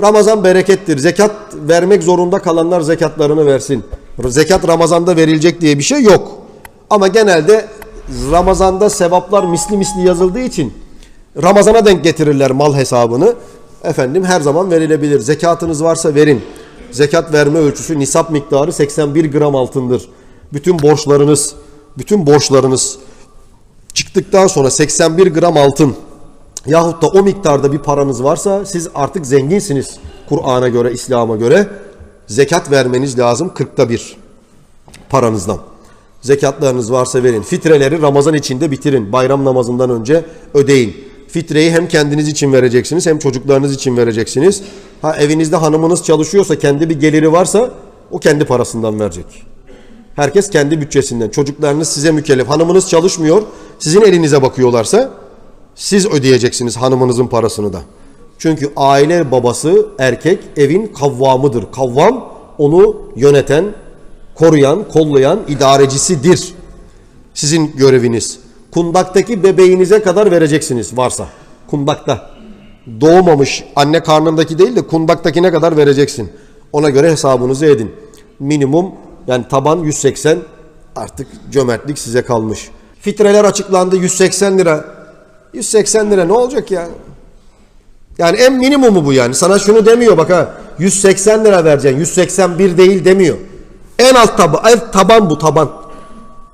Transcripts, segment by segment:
Ramazan berekettir. Zekat vermek zorunda kalanlar zekatlarını versin. Zekat Ramazan'da verilecek diye bir şey yok. Ama genelde Ramazan'da sevaplar misli misli yazıldığı için Ramazan'a denk getirirler mal hesabını. Efendim her zaman verilebilir. Zekatınız varsa verin. Zekat verme ölçüsü nisap miktarı 81 gram altındır. Bütün borçlarınız, bütün borçlarınız çıktıktan sonra 81 gram altın yahut da o miktarda bir paranız varsa siz artık zenginsiniz Kur'an'a göre, İslam'a göre. Zekat vermeniz lazım 40'ta bir paranızdan. Zekatlarınız varsa verin. Fitreleri Ramazan içinde bitirin. Bayram namazından önce ödeyin. Fitreyi hem kendiniz için vereceksiniz hem çocuklarınız için vereceksiniz. Ha evinizde hanımınız çalışıyorsa kendi bir geliri varsa o kendi parasından verecek. Herkes kendi bütçesinden. Çocuklarınız size mükellef. Hanımınız çalışmıyor. Sizin elinize bakıyorlarsa siz ödeyeceksiniz hanımınızın parasını da. Çünkü aile babası erkek evin kavvamıdır. Kavvam onu yöneten, koruyan, kollayan idarecisidir. Sizin göreviniz. Kundaktaki bebeğinize kadar vereceksiniz varsa. Kundakta. Doğmamış anne karnındaki değil de kundaktakine kadar vereceksin. Ona göre hesabınızı edin. Minimum yani taban 180 artık cömertlik size kalmış. Fitreler açıklandı 180 lira. 180 lira ne olacak ya? Yani en minimumu bu yani. Sana şunu demiyor bak ha. 180 lira vereceksin. 181 değil demiyor. En alt taban, en taban bu taban.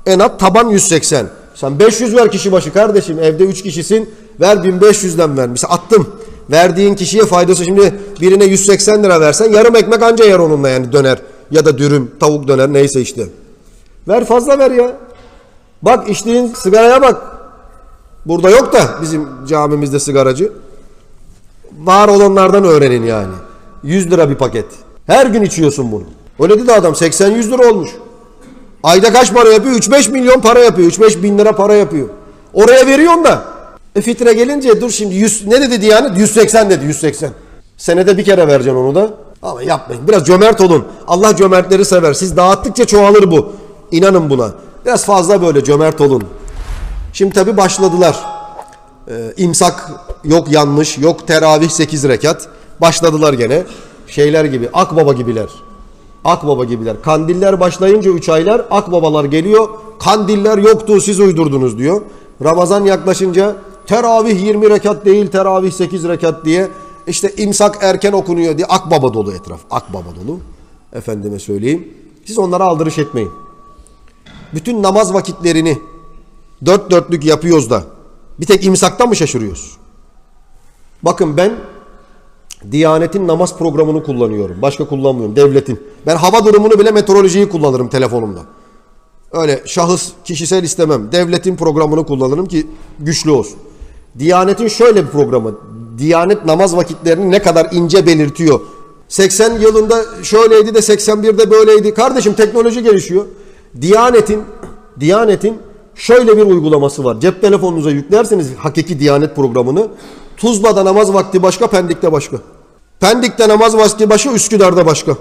En alt taban 180. Sen 500 ver kişi başı kardeşim. Evde 3 kişisin. Ver 1500'den ver. Mesela attım. Verdiğin kişiye faydası şimdi birine 180 lira versen yarım ekmek anca yer onunla yani döner. Ya da dürüm, tavuk döner neyse işte. Ver fazla ver ya. Bak içtiğin sigaraya bak. Burada yok da bizim camimizde sigaracı. Var olanlardan öğrenin yani. 100 lira bir paket. Her gün içiyorsun bunu. Öyle dedi adam 80-100 lira olmuş. Ayda kaç para yapıyor? 3-5 milyon para yapıyor. 3-5 bin lira para yapıyor. Oraya veriyorsun da. E fitre gelince dur şimdi 100, ne dedi Diyanet? 180 dedi 180. Senede bir kere vereceksin onu da. Ama yapmayın. Biraz cömert olun. Allah cömertleri sever. Siz dağıttıkça çoğalır bu. İnanın buna. Biraz fazla böyle cömert olun. Şimdi tabi başladılar. Ee, imsak yok yanlış, yok teravih 8 rekat. Başladılar gene. Şeyler gibi, akbaba gibiler. Akbaba gibiler. Kandiller başlayınca 3 aylar akbabalar geliyor. Kandiller yoktu siz uydurdunuz diyor. Ramazan yaklaşınca teravih 20 rekat değil teravih 8 rekat diye işte imsak erken okunuyor diye akbaba dolu etraf. Akbaba dolu. Efendime söyleyeyim. Siz onlara aldırış etmeyin. Bütün namaz vakitlerini dört dörtlük yapıyoruz da bir tek imsaktan mı şaşırıyoruz? Bakın ben Diyanet'in namaz programını kullanıyorum. Başka kullanmıyorum. Devletin. Ben hava durumunu bile meteorolojiyi kullanırım telefonumda. Öyle şahıs, kişisel istemem. Devletin programını kullanırım ki güçlü olsun. Diyanet'in şöyle bir programı. Diyanet namaz vakitlerini ne kadar ince belirtiyor. 80 yılında şöyleydi de 81'de böyleydi. Kardeşim teknoloji gelişiyor. Diyanet'in Diyanet'in şöyle bir uygulaması var. Cep telefonunuza yüklerseniz hakiki Diyanet programını Tuzla'da namaz vakti başka, Pendik'te başka. Pendik'te namaz vakti başka, Üsküdar'da başka.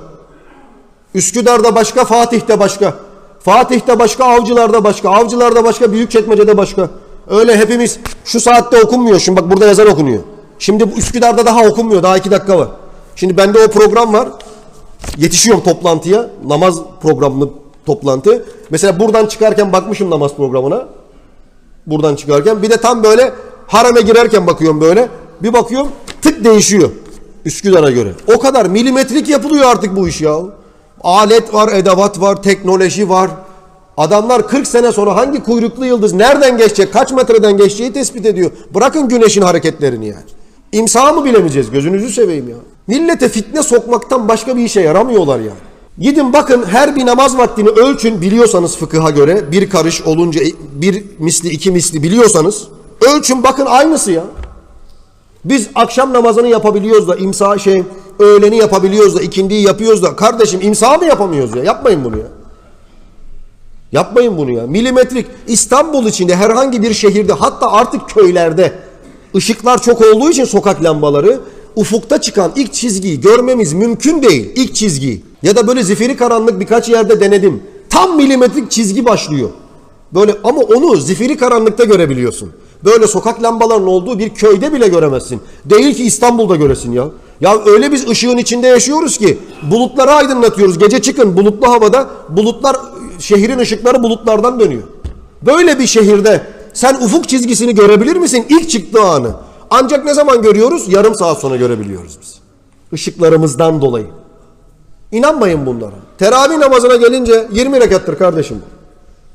Üsküdar'da başka, Fatih'te başka. Fatih'te başka, Avcılar'da başka. Avcılar'da başka, Büyükçekmece'de başka. Öyle hepimiz şu saatte okunmuyor. Şimdi bak burada yazar okunuyor. Şimdi Üsküdar'da daha okunmuyor. Daha iki dakika var. Şimdi bende o program var. Yetişiyorum toplantıya. Namaz programlı toplantı. Mesela buradan çıkarken bakmışım namaz programına. Buradan çıkarken. Bir de tam böyle harame girerken bakıyorum böyle. Bir bakıyorum tık değişiyor. Üsküdar'a göre. O kadar milimetrik yapılıyor artık bu iş ya. Alet var, edevat var, teknoloji var. Adamlar 40 sene sonra hangi kuyruklu yıldız nereden geçecek, kaç metreden geçeceği tespit ediyor. Bırakın güneşin hareketlerini yani. İmsa mı bilemeyeceğiz? Gözünüzü seveyim ya. Millete fitne sokmaktan başka bir işe yaramıyorlar yani. Gidin bakın her bir namaz vaktini ölçün biliyorsanız fıkıha göre bir karış olunca bir misli iki misli biliyorsanız ölçün bakın aynısı ya. Biz akşam namazını yapabiliyoruz da imsa şey öğleni yapabiliyoruz da ikindiyi yapıyoruz da kardeşim imsa mı yapamıyoruz ya yapmayın bunu ya. Yapmayın bunu ya. Milimetrik İstanbul içinde herhangi bir şehirde hatta artık köylerde ışıklar çok olduğu için sokak lambaları ufukta çıkan ilk çizgiyi görmemiz mümkün değil. İlk çizgiyi. Ya da böyle zifiri karanlık birkaç yerde denedim. Tam milimetrik çizgi başlıyor. Böyle ama onu zifiri karanlıkta görebiliyorsun. Böyle sokak lambalarının olduğu bir köyde bile göremezsin. Değil ki İstanbul'da göresin ya. Ya öyle biz ışığın içinde yaşıyoruz ki bulutları aydınlatıyoruz. Gece çıkın bulutlu havada bulutlar şehrin ışıkları bulutlardan dönüyor. Böyle bir şehirde sen ufuk çizgisini görebilir misin ilk çıktığı anı? Ancak ne zaman görüyoruz? Yarım saat sonra görebiliyoruz biz. Işıklarımızdan dolayı. İnanmayın bunlara. Teravih namazına gelince 20 rekattır kardeşim bu.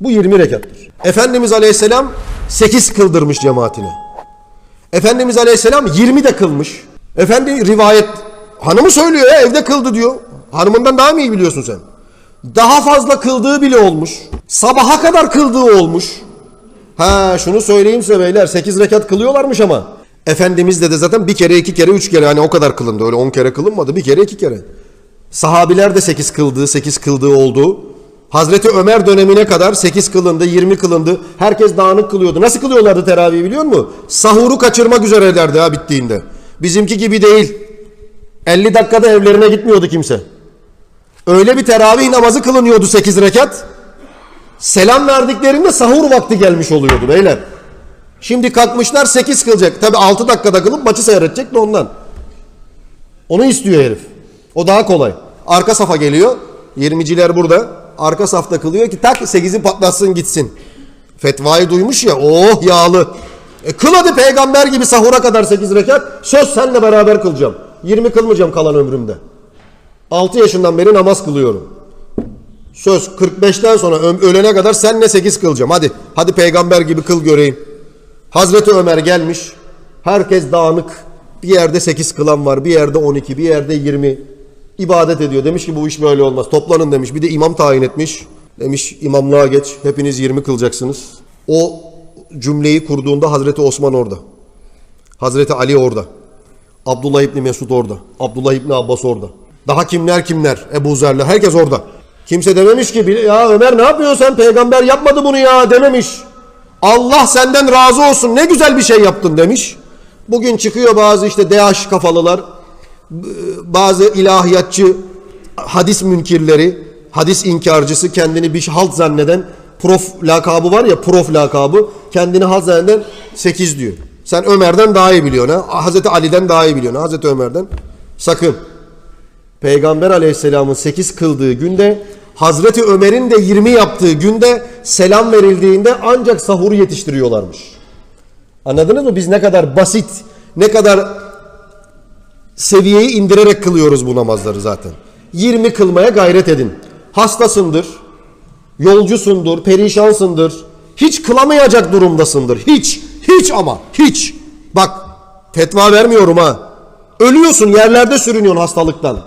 Bu 20 rekattır. Efendimiz Aleyhisselam 8 kıldırmış cemaatine. Efendimiz Aleyhisselam 20 de kılmış. Efendi rivayet hanımı söylüyor ya evde kıldı diyor. Hanımından daha mı iyi biliyorsun sen? Daha fazla kıldığı bile olmuş. Sabaha kadar kıldığı olmuş. Ha şunu söyleyeyim size beyler 8 rekat kılıyorlarmış ama. Efendimiz de zaten bir kere iki kere üç kere hani o kadar kılındı öyle 10 kere kılınmadı bir kere iki kere. Sahabiler de 8 kıldığı 8 kıldığı oldu. Hazreti Ömer dönemine kadar 8 kılındı 20 kılındı. Herkes dağınık kılıyordu. Nasıl kılıyorlardı teravih biliyor musun? Sahuru kaçırmak üzerelerdi ha bittiğinde. Bizimki gibi değil. 50 dakikada evlerine gitmiyordu kimse. Öyle bir teravih namazı kılınıyordu 8 rekat. Selam verdiklerinde sahur vakti gelmiş oluyordu beyler. Şimdi kalkmışlar 8 kılacak. Tabi 6 dakikada kılıp maçı seyredecek de ondan. Onu istiyor herif. O daha kolay. Arka safa geliyor. 20'ciler burada. Arka safta kılıyor ki tak 8'i patlatsın gitsin. Fetvayı duymuş ya oh yağlı. E kıl hadi peygamber gibi sahura kadar 8 rekat. Söz senle beraber kılacağım. 20 kılmayacağım kalan ömrümde. 6 yaşından beri namaz kılıyorum. Söz 45'ten sonra ölene kadar senle 8 kılacağım. Hadi. Hadi peygamber gibi kıl göreyim. Hazreti Ömer gelmiş. Herkes dağınık. Bir yerde 8 kılan var. Bir yerde 12. Bir yerde 20. ibadet ediyor. Demiş ki bu iş böyle olmaz. Toplanın demiş. Bir de imam tayin etmiş. Demiş imamlığa geç. Hepiniz 20 kılacaksınız. O cümleyi kurduğunda Hazreti Osman orada. Hazreti Ali orada. Abdullah İbni Mesud orada. Abdullah İbni Abbas orada. Daha kimler kimler? Ebu Zer'le herkes orada. Kimse dememiş ki ya Ömer ne yapıyorsun sen peygamber yapmadı bunu ya dememiş. Allah senden razı olsun ne güzel bir şey yaptın demiş. Bugün çıkıyor bazı işte DH kafalılar, bazı ilahiyatçı hadis münkirleri, hadis inkarcısı kendini bir halt zanneden prof lakabı var ya prof lakabı kendini halt zanneden 8 diyor. Sen Ömer'den daha iyi biliyorsun ha. Hazreti Ali'den daha iyi biliyorsun ha. Hazreti Ömer'den. Sakın. Peygamber aleyhisselamın 8 kıldığı günde Hazreti Ömer'in de 20 yaptığı günde selam verildiğinde ancak sahuru yetiştiriyorlarmış. Anladınız mı? Biz ne kadar basit, ne kadar seviyeyi indirerek kılıyoruz bu namazları zaten. 20 kılmaya gayret edin. Hastasındır, yolcusundur, perişansındır. Hiç kılamayacak durumdasındır. Hiç, hiç ama, hiç. Bak, fetva vermiyorum ha. Ölüyorsun, yerlerde sürünüyorsun hastalıktan.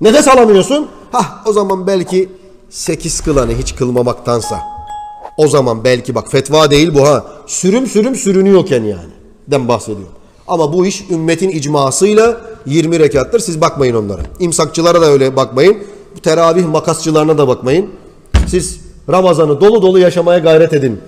Nefes alamıyorsun. Hah, o zaman belki 8 kılanı hiç kılmamaktansa. O zaman belki bak fetva değil bu ha. Sürüm sürüm sürünüyorken yani. Den bahsediyor. Ama bu iş ümmetin icmasıyla 20 rekattır. Siz bakmayın onlara. İmsakçılara da öyle bakmayın. Bu teravih makasçılarına da bakmayın. Siz Ramazan'ı dolu dolu yaşamaya gayret edin.